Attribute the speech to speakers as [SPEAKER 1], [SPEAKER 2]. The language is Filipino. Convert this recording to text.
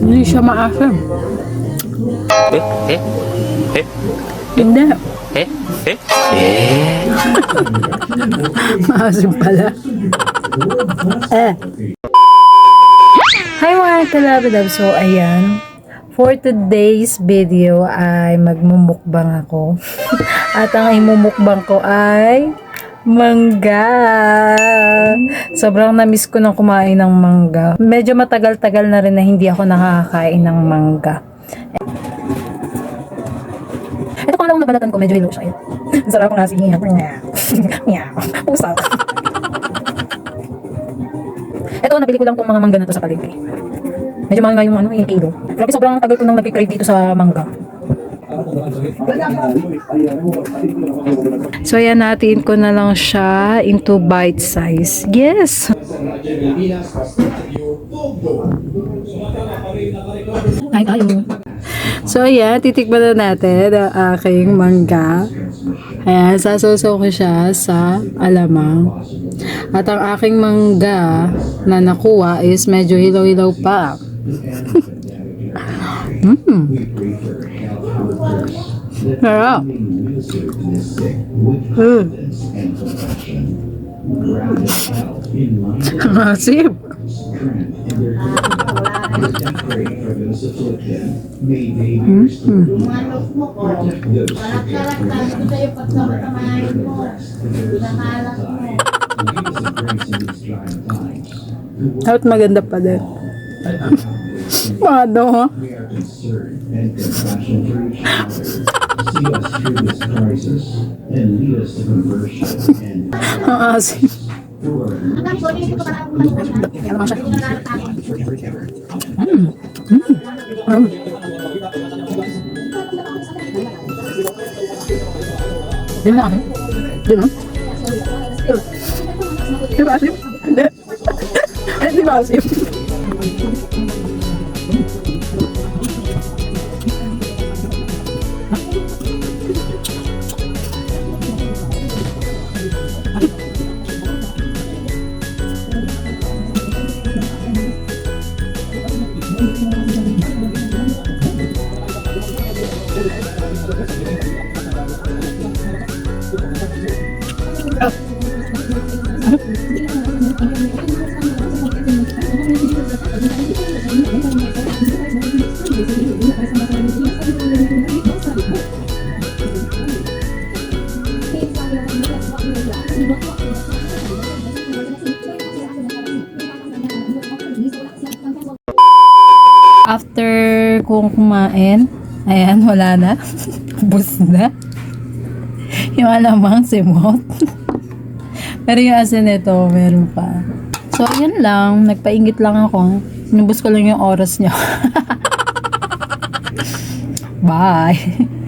[SPEAKER 1] Hindi siya maasim.
[SPEAKER 2] Eh, eh, eh,
[SPEAKER 1] Hindi.
[SPEAKER 2] eh, eh, eh.
[SPEAKER 1] Maasim pala. eh. Hi mga kalabadab. So, ayan. For today's video ay magmumukbang ako. At ang imumukbang ko ay mangga. Sobrang na-miss ko nang kumain ng mangga. Medyo matagal-tagal na rin na hindi ako nakakain ng mangga. Ito ko lang nabalatan ko, medyo hilo siya. Ang sarap nga. Meow. Usap. Ito, nabili ko lang tong mga mangga na to sa palengke. Medyo mahal nga yung ano, yung kilo. Grabe, sobrang tagal ko nang nag-crave dito sa mangga. So, ayan, natin ko na lang siya into bite size. Yes! Ay, ayaw. So, ayan, titikman na natin ang aking mangga. Ayan, sasasaw ko siya sa alamang. At ang aking mangga na nakuha is medyo hilaw-hilaw pa. Mmm. Sarap. Mm. Ang asip.
[SPEAKER 3] Manok mo ko. Karak-karak ko sa'yo pagkamatamahin mo. Nakalat mo.
[SPEAKER 1] At maganda pa din. Mado, ha?
[SPEAKER 4] We are concerned and compassionate for each other. See us through this crisis and lead us to conversion and
[SPEAKER 1] Ang asim.
[SPEAKER 4] for
[SPEAKER 3] Anak ko, hindi ko parang manukan.
[SPEAKER 1] Kaya naman siya. Mm. Di ba asim? Hindi. Eh, di ba asim? After kong kumain, ayan, wala na. Bus na. yung alamang simot. Pero yung asin nito, meron pa. So, yun lang. Nagpaingit lang ako. Nubos ko lang yung oras niya. Bye!